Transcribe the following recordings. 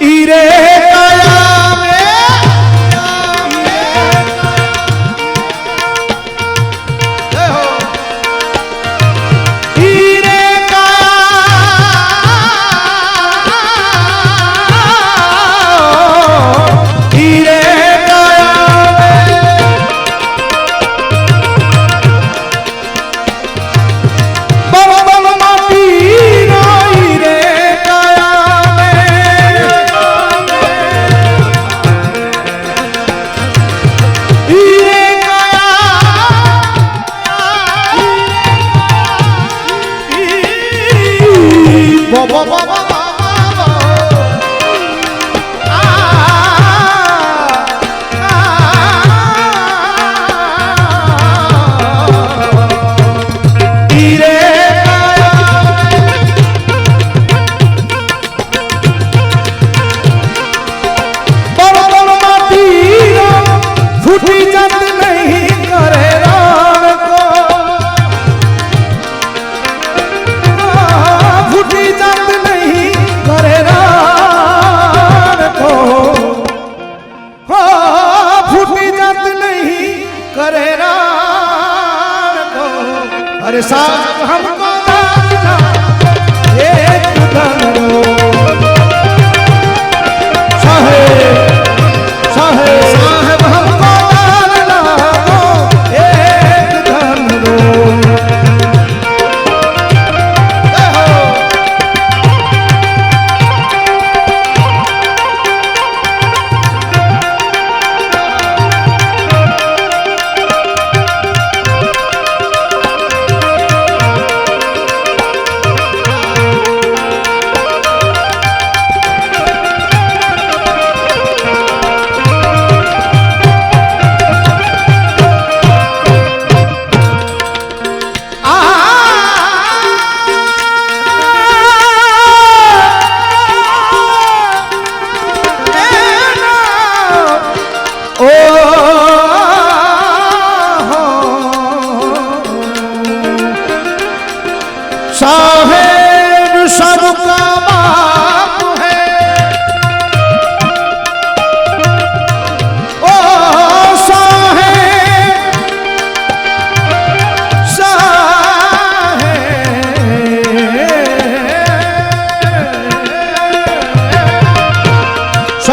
iré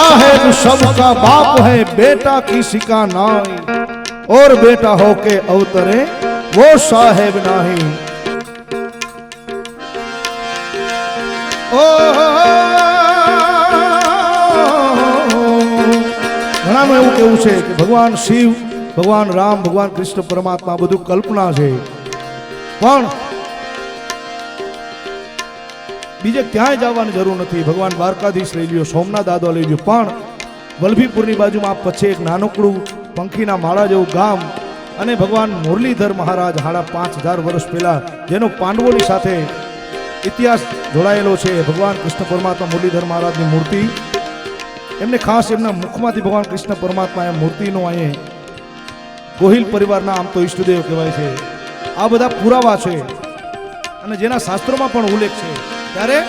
साहेब सबका बाप है बेटा किसी का नाई और बेटा हो के अवतरे वो साहेब नहीं ओ ઘણામાં એવું કેવું છે કે ભગવાન શિવ ભગવાન રામ ભગવાન કૃષ્ણ પરમાત્મા આ બધું કલ્પના છે પણ બીજે ક્યાંય જવાની જરૂર નથી. ભગવાન દ્વારકાધીશ લઈ લ્યો, સોમનાથ દાદો લઈ લ્યો. પણ વલભીપુરની બાજુમાં પછી એક નાનકડું પંખીના માળા જેવું ગામ અને ભગવાન મુરલીધર મહારાજ હાડા પાંચ હજાર વર્ષ પહેલાં જેનો પાંડવોની સાથે ઇતિહાસ જોડાયેલો છે, ભગવાન કૃષ્ણ પરમાત્મા મુરલીધર મહારાજની મૂર્તિ. એમને ખાસ એમના મુખમાંથી ભગવાન કૃષ્ણ પરમાત્મા એ મૂર્તિનો અહીં ગોહિલ પરિવારના, આમ તો ઈષ્ટદેવ કહેવાય છે. આ બધા પુરાવા છે અને જેના શાસ્ત્રોમાં પણ ઉલ્લેખ છે. ત્યારે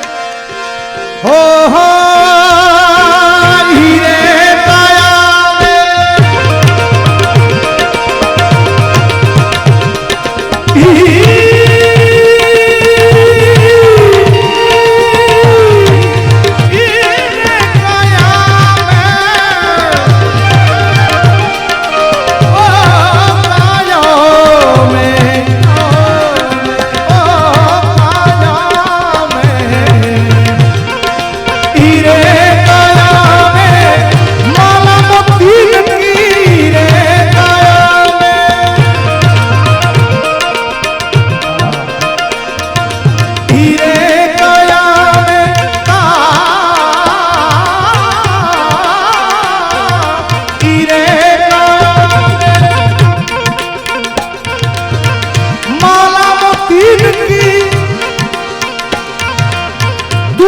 હો હો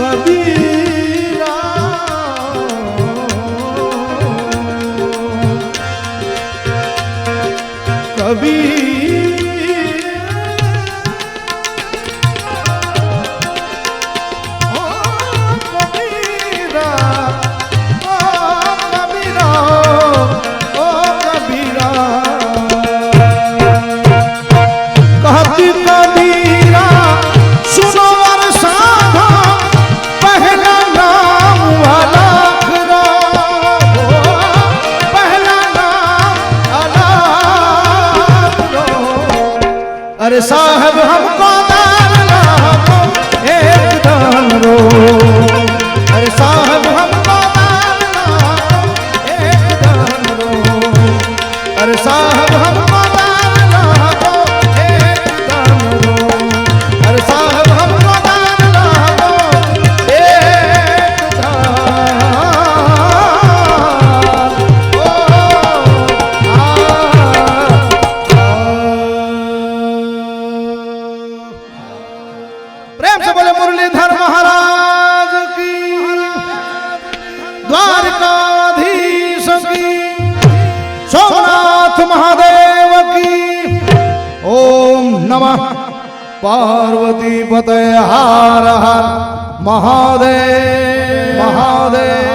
Fabinho. রেসা প্রেম সে বলে মুরলীধর মহারাজ কি? দ্বারকাধীশ কি? সোমনাথ মহাদেব কি? ওম নমঃ পার্বতী পতয় হার হার মহাদেব মহাদেব।